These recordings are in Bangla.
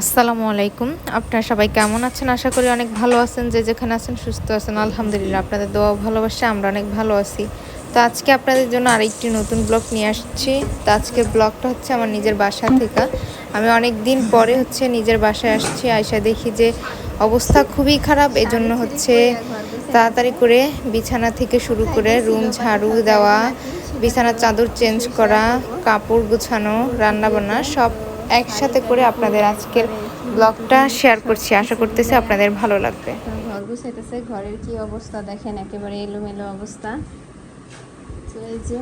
আসসালামু আলাইকুম। আপনারা সবাই কেমন আছেন? আশা করি অনেক ভালো আছেন। যে যেখানে আছেন সুস্থ আছেন। আলহামদুলিল্লাহ, আপনাদের দোয়া ভালোবাসে আমরা অনেক ভালো আছি। তো আজকে আপনাদের জন্য আরেকটি নতুন ব্লগ নিয়ে আসছি। তো আজকের ব্লগটা হচ্ছে আমার নিজের বাসা থেকে। আমি অনেক দিন পরে হচ্ছে নিজের বাসায় আসছি। আয়সা দেখি যে অবস্থা খুবই খারাপ। এজন্য হচ্ছে তাড়াতাড়ি করে বিছানা থেকে শুরু করে রুম, ঝাড়ু দেওয়া, বিছানার চাদর চেঞ্জ করা, কাপড় গুছানো, রান্নাবান্না সব একসাথে করে আপনাদের আজকের ব্লগটা শেয়ার করছি। আশা করতেছি আপনাদের ভালো লাগবে। ঘর গুছাইতেছে, ঘরের কি অবস্থা দেখেন, একেবারে এলোমেলো অবস্থা। তো এই যে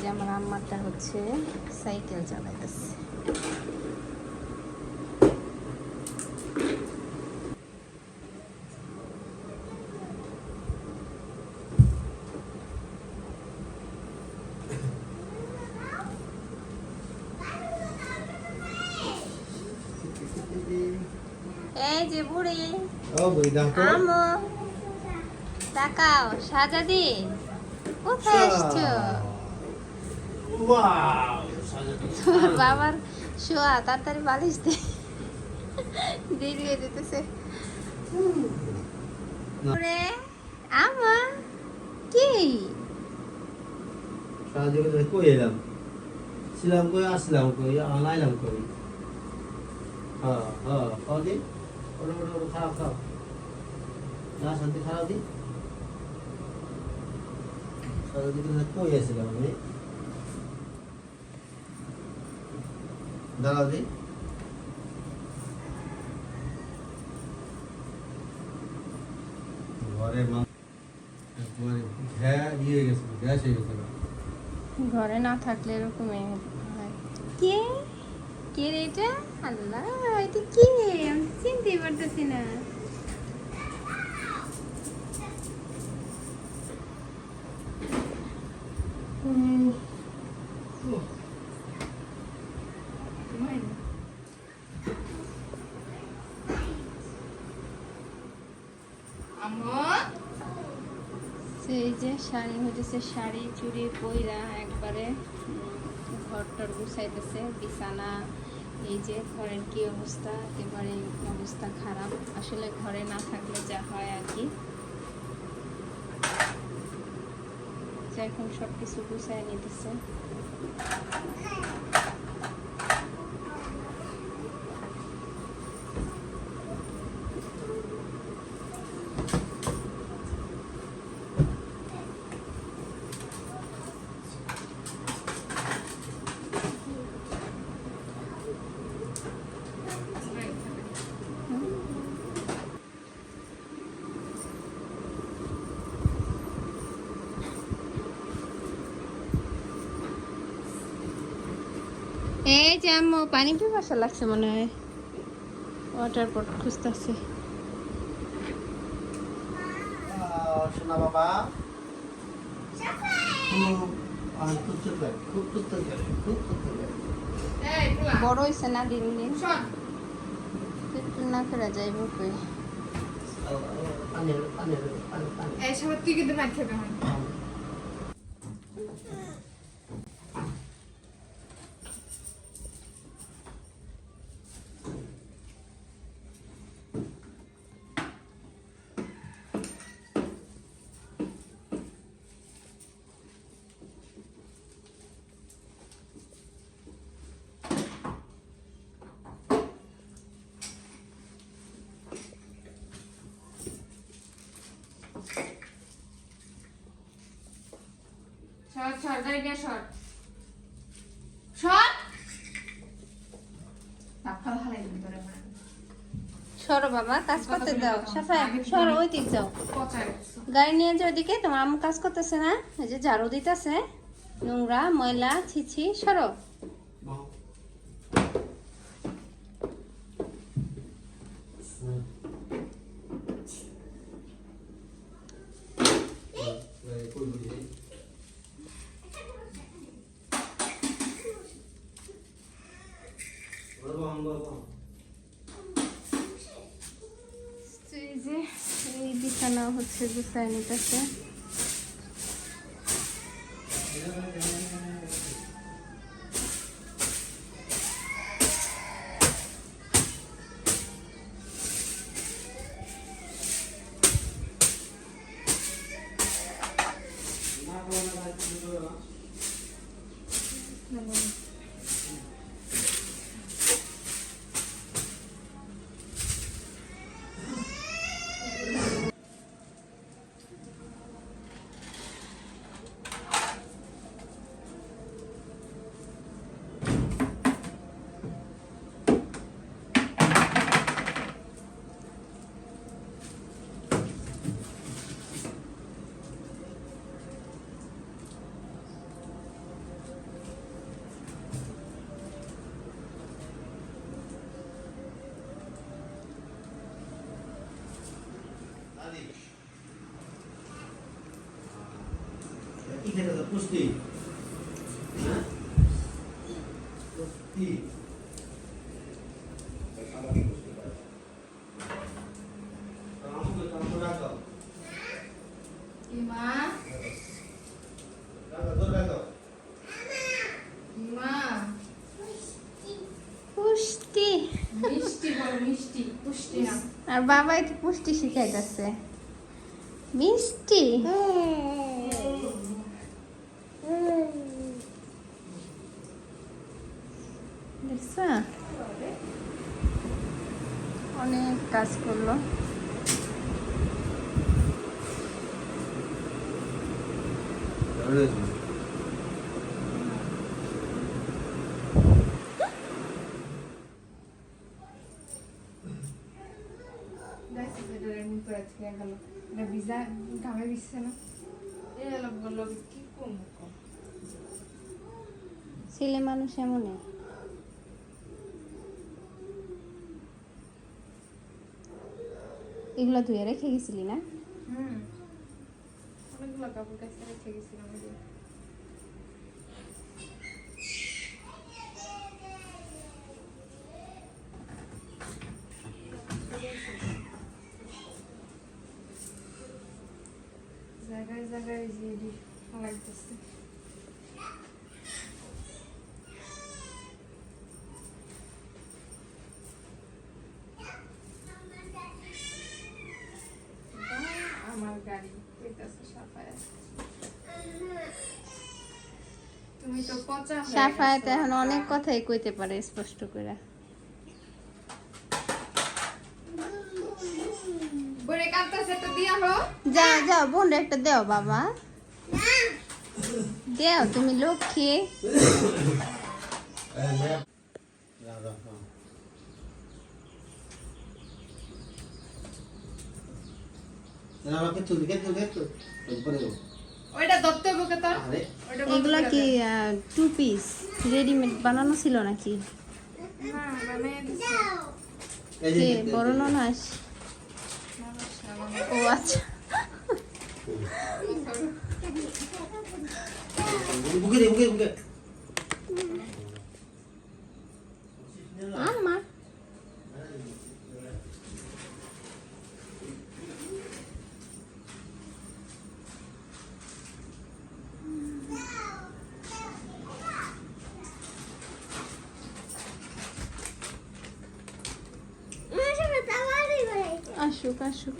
যে আমার আম্মারটা হচ্ছে সাইকেল চালাইতেছে এই যে বুড়ি. আমো। তাকাও সাজাদি কোথায় আসছো. তোমার বাবার শোয়া তাড়াতাড়ি বালিশ দে। দেরি হয়ে যেতেছে ওরে আমা কি? সাহায্য করে কই এলাম? ছিলাম কই আসলাম কই আনাইলাম কই? হ্যাঁ হ্যাঁ খাও দি ওটা ওটা ওটা খারাপ খাও না শান্তি খারাপ দি সাহায্য করে কই আসলাম আমি দাঁড়াও দি ঘরে মা একবারে ঘ্যা ইয়ে গেছে গ্যাস হয়ে গেছে ঘরে না থাকলে এরকমই হয় কে কে রে এটা আল্লাহ এটা কে? আমি চিনতেই পারতেছি না। সেই যে শাড়ি হইতেছে শাড়ি চুড়ি পইরা একবারে উম, ঘরটার গুছাইতেছে বিছানা এই যে ঘরের কি অবস্থা? এবারে অবস্থা খারাপ। আসলে ঘরে না থাকলে যা হয় আর কি। এখন সবকিছু গুছায় নিতেছে। এই যে আম্মু পানি পিপাসা লাগছে মনে হয়। ওয়াটার পট খুঁজতেছে। শোনা বাবা। বড় হয়েছে না দিন দিন? একটু না করে যাইব কই? তুই কিন্তু খেতে হয়। সরো বাবা কাজ করতে দাও। সাফাই সরো ওই দিক যাও। গাড়ি নিয়ে যে তোমার আম্মু কাজ করতেছে না? এই যে ঝাড়ু দিতেছে। নোংরা ময়লা ছিছি সরো তো এই যে এই বিছানা হচ্ছে মিষ্টি বড় মিষ্টি পুষ্টি না। আর বাবা একটু পুষ্টি শিখাইতেছে। মিষ্টি। দেখছ অনেক কাজ করল। ভিজা ঘামে ভিজছে না ছেলে মানুষ এমনই। এগুলো ধুয়ে রেখে গেছিলি না হুম অনেকগুলো কাপড় কাছে রেখে গেছিলাম ওই যে। জায়গায় জায়গায় যে লাগতেছে আমার গাড়ি কইতাছে সাফায় তুমি তো পচা সাফায়াত এখন অনেক কথাই কইতে পারে স্পষ্ট করে কাঁদতেছে তো দিয়া হো। যা যাও বোন একটা দেও বাবা। দেও তুমি লক্ষ্মী রাখো না আমাকে কে ওইটা বুকে এগুলা টু পিস রেডিমেড বানানো ছিল নাকি? মানে যে কে বড় ননাস? ও আচ্ছা। বুকে দে বুকে বুকে আমার আসুক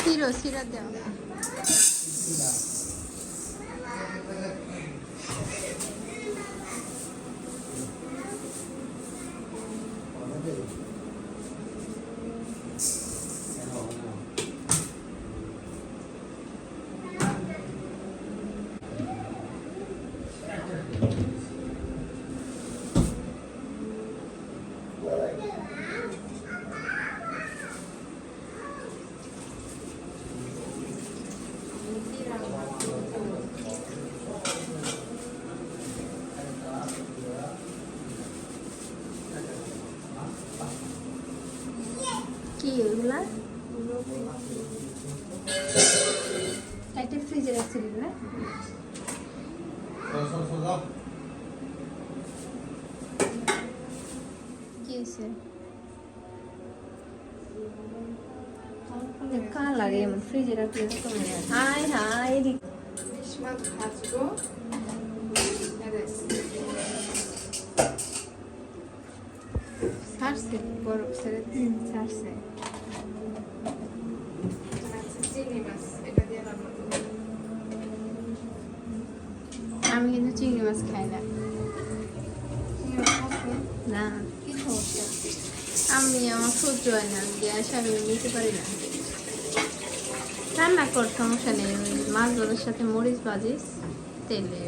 সিরো সিরা দেও কি এগুলা একটা ফ্রিজে রাখছিলি না সর সর সর কালার এমন ফ্রিজে রাখলে যায়। হাই হাই ইলিশ মাছ ভাজবো ছাড়ছে বরফ ছেড়ে ছাড়ছে। আচ্ছা, আমি কিন্তু চিংড়ি মাছ খাই না আমি আমার সহ্য হয় না গ্যাস আমি নিতে পারি না রান্না কর সমস্যা নেই মাছ ভাজার সাথে মরিচ ভাজিস তেলে।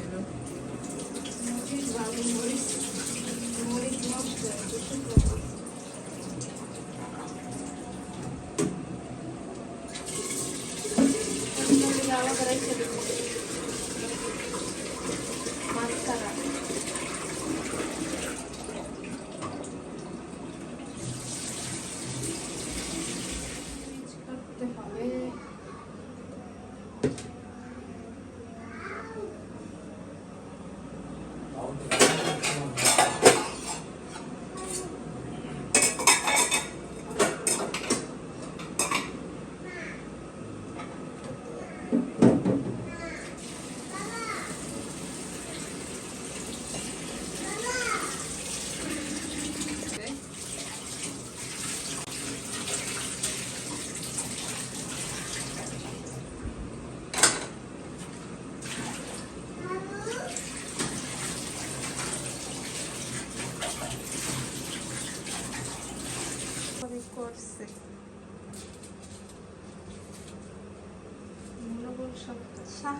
আলাদা রেখে দেবো মাছ ছাড়া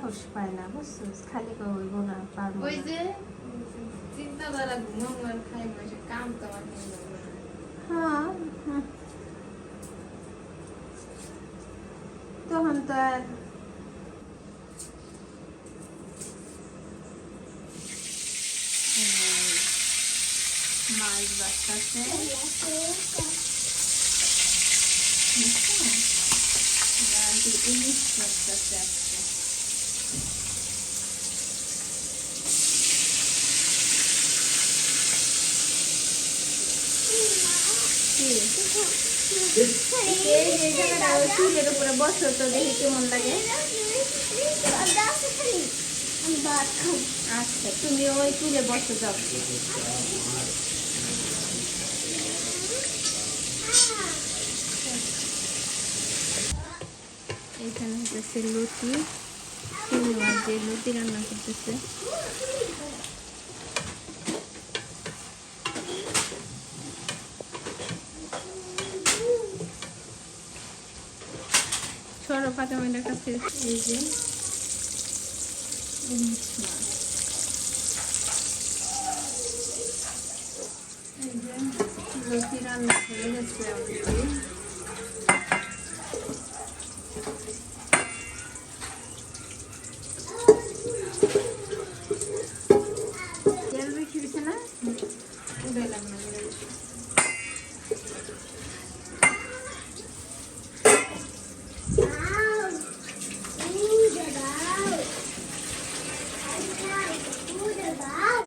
সাহস পায় না বুঝছিস খালি কইব না পারব ওই না। যে চিন্তাধারা ঘুমাম আর খাই মাসে কাম তো আমার নেই হ্যাঁ হুম। তখন তো আর এই, মাছ বাচ্চাছে ইলিশ বাচ্চাছে আজকে এই যে জায়গাটা ওই চুলের উপরে বসো তো দেখি কেমন লাগে আচ্ছা তুমি ওই চুলে বসো যাও এখানে হচ্ছে লুচি। চিংড়ি মাছ দিয়ে রান্না করতেছে। ছোট পাতামিটার কাছে এই যে ইলিশ মাছ এই রান্না হয়ে গেছে